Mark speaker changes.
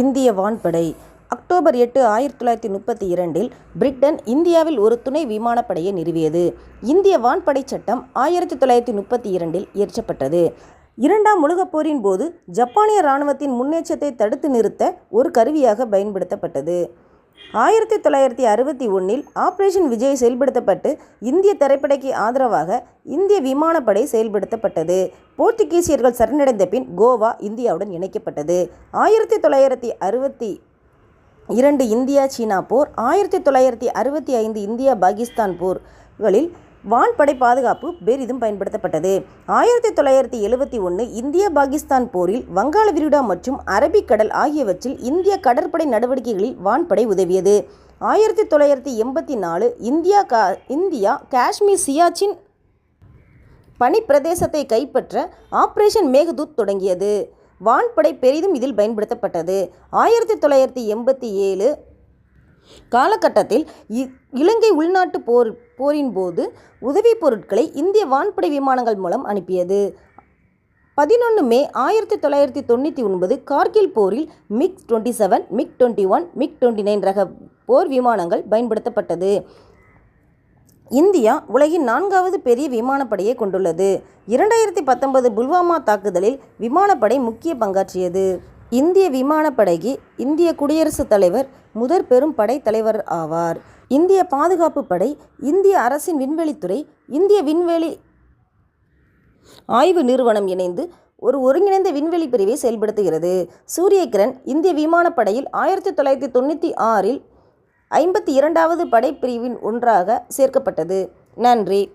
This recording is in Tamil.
Speaker 1: இந்திய வான்படை அக்டோபர் எட்டு ஆயிரத்தி தொள்ளாயிரத்தி முப்பத்தி இரண்டில் பிரிட்டன் இந்தியாவில் ஒரு துணை விமானப்படையை நிறுவியது. இந்திய வான்படைச் சட்டம் ஆயிரத்தி தொள்ளாயிரத்தி முப்பத்தி இரண்டில் இயற்றப்பட்டது. இரண்டாம் உலகப் போரின் போது ஜப்பானிய இராணுவத்தின் முன்னேற்றத்தை தடுத்து நிறுத்த ஒரு கருவியாக பயன்படுத்தப்பட்டது. ஆயிரத்தி தொள்ளாயிரத்தி அறுபத்தி ஒன்றில் ஆபரேஷன் விஜய் செயல்படுத்தப்பட்டு இந்திய திரைப்படைக்கு ஆதரவாக இந்திய விமானப்படை செயல்படுத்தப்பட்டது. போர்த்துகீசியர்கள் சரணடைந்த பின் கோவா இந்தியாவுடன் இணைக்கப்பட்டது. ஆயிரத்தி தொள்ளாயிரத்தி அறுபத்தி இரண்டு இந்தியா சீனா போர் ஆயிரத்தி தொள்ளாயிரத்தி அறுபத்தி ஐந்து இந்தியா பாகிஸ்தான் போர்களில் வான்படை பாதுகாப்பு பெரிதும் பயன்படுத்தப்பட்டது. ஆயிரத்தி தொள்ளாயிரத்தி எழுபத்தி ஒன்று இந்தியா பாகிஸ்தான் போரில் வங்காள விரிடா மற்றும் அரபிக்கடல் ஆகியவற்றில் இந்திய கடற்படை நடவடிக்கைகளில் வான்படை உதவியது. ஆயிரத்தி தொள்ளாயிரத்தி எண்பத்தி நாலு இந்தியா கா இந்தியா காஷ்மீர் சியாச்சின் பனிப்பிரதேசத்தை கைப்பற்ற ஆப்ரேஷன் மேகதூத் தொடங்கியது. வான்படை பெரிதும் இதில் பயன்படுத்தப்பட்டது. ஆயிரத்தி தொள்ளாயிரத்தி எண்பத்தி ஏழு காலகட்டத்தில் இலங்கை உள்நாட்டுப் போரின் போது உதவிப் பொருட்களை இந்திய வான்படை விமானங்கள் மூலம் அனுப்பியது. பதினொன்று மே ஆயிரத்தி தொள்ளாயிரத்தி தொண்ணூற்றி ஒன்பது கார்கில் போரில் MiG twenty seven MiG twenty one MiG twenty nine ரக போர் விமானங்கள் பயன்படுத்தப்பட்டது. இந்தியா உலகின் நான்காவது பெரிய விமானப்படையைக் கொண்டுள்ளது. இரண்டாயிரத்தி பத்தொன்பது புல்வாமா தாக்குதலில் விமானப்படை முக்கிய பங்காற்றியது. இந்திய விமானப்படைக்கு இந்திய குடியரசுத் தலைவர் முதற் பெரும் படைத் தலைவர் ஆவார். இந்திய பாதுகாப்பு படை இந்திய அரசின் விண்வெளித்துறை இந்திய விண்வெளி ஆய்வு நிறுவனம் இணைந்து ஒரு ஒருங்கிணைந்த விண்வெளி பிரிவை செயல்படுத்துகிறது. சூரியகிரண் இந்திய விமானப்படையில் ஆயிரத்தி தொள்ளாயிரத்தி தொண்ணூற்றி ஆறில் ஐம்பத்தி இரண்டாவது படைப்பிரிவின் ஒன்றாக சேர்க்கப்பட்டது. நன்றி.